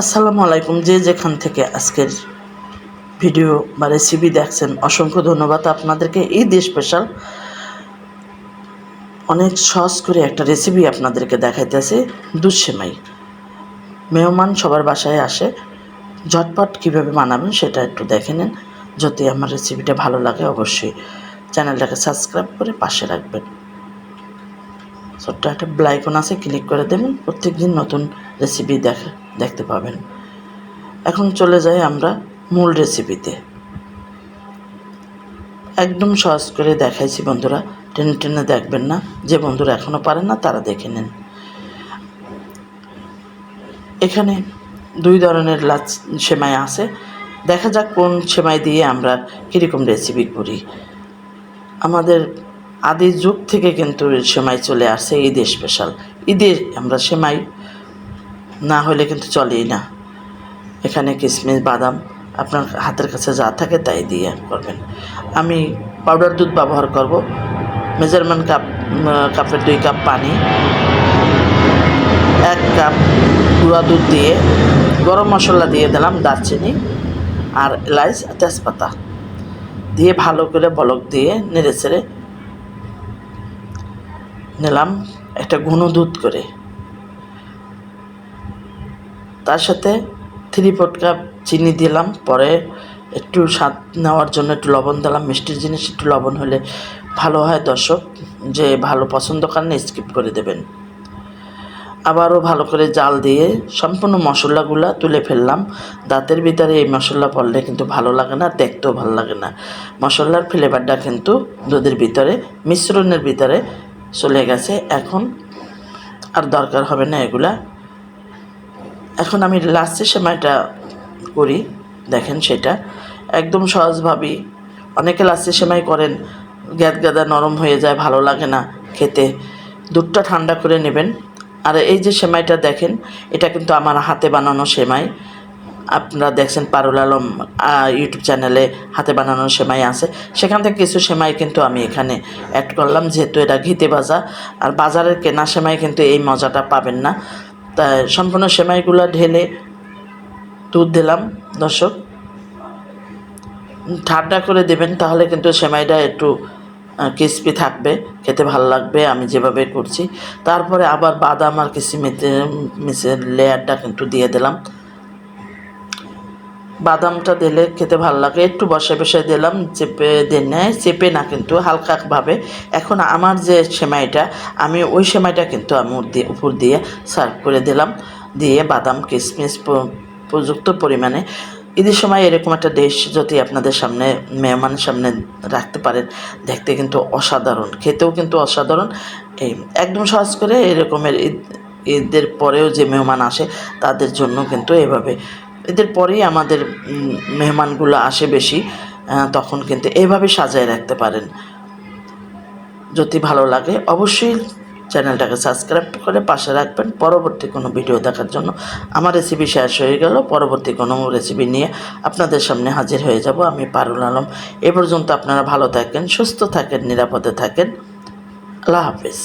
আসসালামু আলাইকুম, যে যেখান থেকে আজকের ভিডিও বা রেসিপি দেখছেন, অসংখ্য ধন্যবাদ আপনাদেরকে। দিয়ে স্পেশাল অনেক সহজ করে একটা রেসিপি আপনাদেরকে দেখাইতেছে দুধ সেমাই মেহমান সবার বাসায় আসে, ঝটপট কীভাবে বানাবেন সেটা একটু দেখে নিন। যদি আমার রেসিপিটা ভালো লাগে, অবশ্যই চ্যানেলটাকে সাবস্ক্রাইব করে পাশে রাখবেন। ছোট্ট একটা ব্লাইকন আছে ক্লিক করে দেবেন প্রত্যেক দিন নতুন রেসিপি দেখে, দেখতে পাবেন। এখন চলে যাই আমরা মূল রেসিপিতে একদম সহজ করে দেখাইছি বন্ধুরা, টেনে টেনে দেখবেন না, যে বন্ধুরা এখনও পারেন না, তারা দেখে নেন। এখানে দুই ধরনের লাচ সেমাই আছে, দেখা যাক কোন সেমাই দিয়ে আমরা কীরকম রেসিপি করি। আমাদের আদি যুগ থেকে কিন্তু সেমাই চলে আসছে ঈদের স্পেশাল ঈদে আমরা সেমাই না হলে কিন্তু চলেই না। এখানে কিশমিশ বাদাম আপনার হাতের কাছে যা থাকে তাই দিয়ে করবেন। আমি পাউডার দুধ ব্যবহার করব। মেজারমেন্ট কাপ কাপের দুই কাপ পানি। এক কাপ গুঁড়া দুধ দিয়ে গরম মশলা দিয়ে দিলাম দারচিনি আর এলাচ তেজপাতা। দিয়ে ভালো করে বলক দিয়ে নেড়ে ছেড়ে নিলাম একটা ঘন দুধ করে। তার সাথে থ্রি ফোর্থ কাপ চিনি দিলাম, পরে একটু স্বাদ নেওয়ার জন্য একটু লবণ দিলাম। মিষ্টির জিনিস একটু লবণ হলে ভালো হয় দর্শক, যে ভালো পছন্দ করেন স্কিপ করে দেবেন। আবারও ভালো করে জাল দিয়ে সম্পূর্ণ মশলাগুলো তুলে ফেললাম। দাঁতের ভিতরে এই মশলা পড়লে কিন্তু ভালো লাগে না, দেখতেও ভালো লাগে না। মশলার ফ্লেভারটা কিন্তু দুধের ভিতরে, মিশ্রণের ভিতরে চলে গেছে, এখন আর দরকার হবে না এগুলা। এখন আমি লাচ্ছি সেমাইটা করি, দেখেন সেটা। একদম সহজভাবেই অনেকে লাচ্ছি সেমাই করেন, গ্যাদ গাদা নরম হয়ে যায়, ভালো লাগে না খেতে। দুধটা ঠান্ডা করে নেবেন। আর এই যে সেমাইটা দেখেন, এটা কিন্তু আমার হাতে বানানো সেমাই। আপনারা দেখছেন পারুল আলম ইউটিউব চ্যানেলে হাতে বানানো সেমাই আছে। সেখান থেকে কিছু সেমাই কিন্তু আমি এখানে অ্যাড করলাম, যেহেতু এটা ঘিতে ভাজা। আর বাজারের কেনা সেমাই কিন্তু এই মজাটা পাবেন না। তাই সম্পূর্ণ সেমাইগুলো ঢেলে দুধ দিলাম, দর্শক। ঠান্ডা করে দেবেন, তাহলে কিন্তু সেমাইটা একটু ক্রিসপি থাকবে, খেতে ভালো লাগবে, আমি যেভাবে করছি। তারপরে আবার বাদাম আর কিসমিতে মিসের লেয়ারটা কিন্তু দিয়ে দিলাম। বাদামটা দিলে খেতে ভালো লাগে। একটু বসে বসে দিলাম, চেপে দিয়ে নেয় চেপে না কিন্তু হালকাভাবে এখন আমার যে সেমাইটা, আমি ওই সেমাইটা কিন্তু আমি উপর দিয়ে সার্ভ করে দিলাম। দিয়ে বাদাম কিশমিশ প্রযুক্ত পরিমাণে। ঈদের সময় এরকম একটা ডিশ যদি আপনাদের সামনে, মেহমানের সামনে রাখতে পারেন, দেখতে কিন্তু অসাধারণ, খেতেও কিন্তু অসাধারণ। এই একদম সহজ করে এরকমের ঈদ, ঈদের পরেও যে মেহমান আসে, তাদের জন্য কিন্তু এভাবে এদের পরেই আমাদের মেহমানগুলো আসে বেশি তখন কিন্তু এইভাবে সাজায় রাখতে পারেন। যদি ভালো লাগে অবশ্যই চ্যানেলটাকে সাবস্ক্রাইব করে পাশে রাখবেন। পরবর্তী কোনো ভিডিও দেখার জন্য আমার রেসিপি শেষ হয়ে গেল। পরবর্তী কোনো রেসিপি নিয়ে আপনাদের সামনে হাজির হয়ে যাব আমি পারুল আলম। এ পর্যন্ত আপনারা ভালো থাকেন, সুস্থ থাকেন, নিরাপদে থাকেন। আল্লাহ হাফিজ।